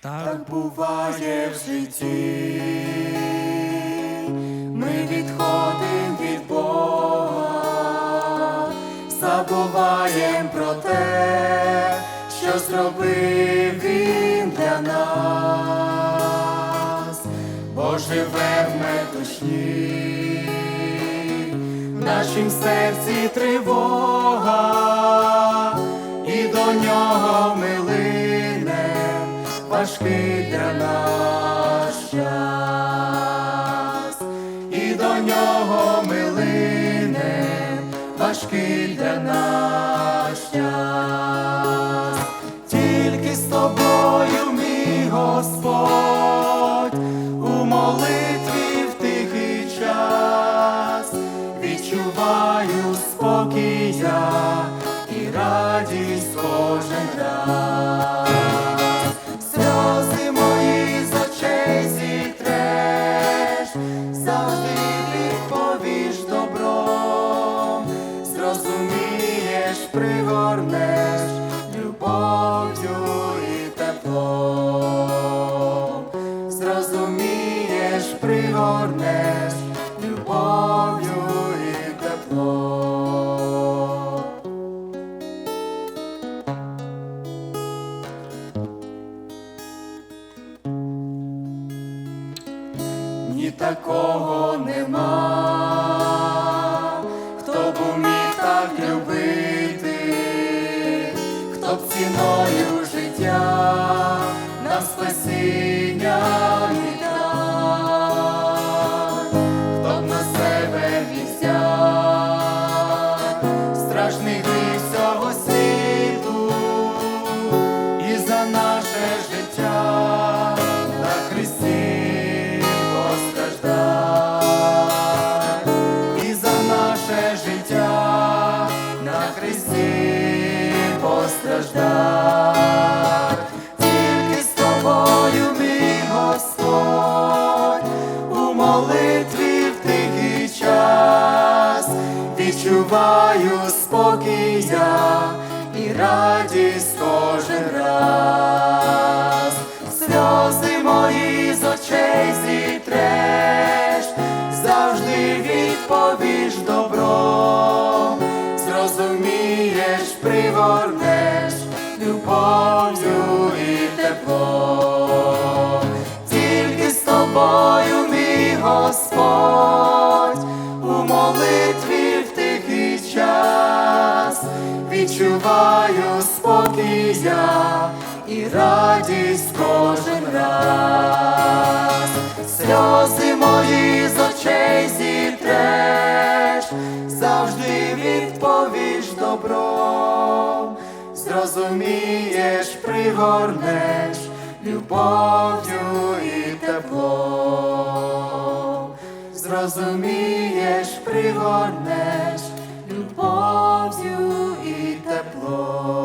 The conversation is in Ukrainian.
Так буває в житті, ми відходимо від Бога, забуваємо про те, що зробив він для нас, бо живе в метушні, в нашім серці тривога. Важкий наш час, і до нього милине, важкий для нас час. Тільки з тобою, мій Господь, ні такого нема, хто б умів так любити, хто б ціною життя на спасіння віддав, хто б на себе взяв страшний відчуваю спокій я і радість кожен раз. Відчуваю спокій я і радість кожен раз. Сльози мої з очей зітреш, завжди відповіш добром, зрозумієш, пригорнеш любов'ю і теплом, зрозумієш, пригорнеш теплом.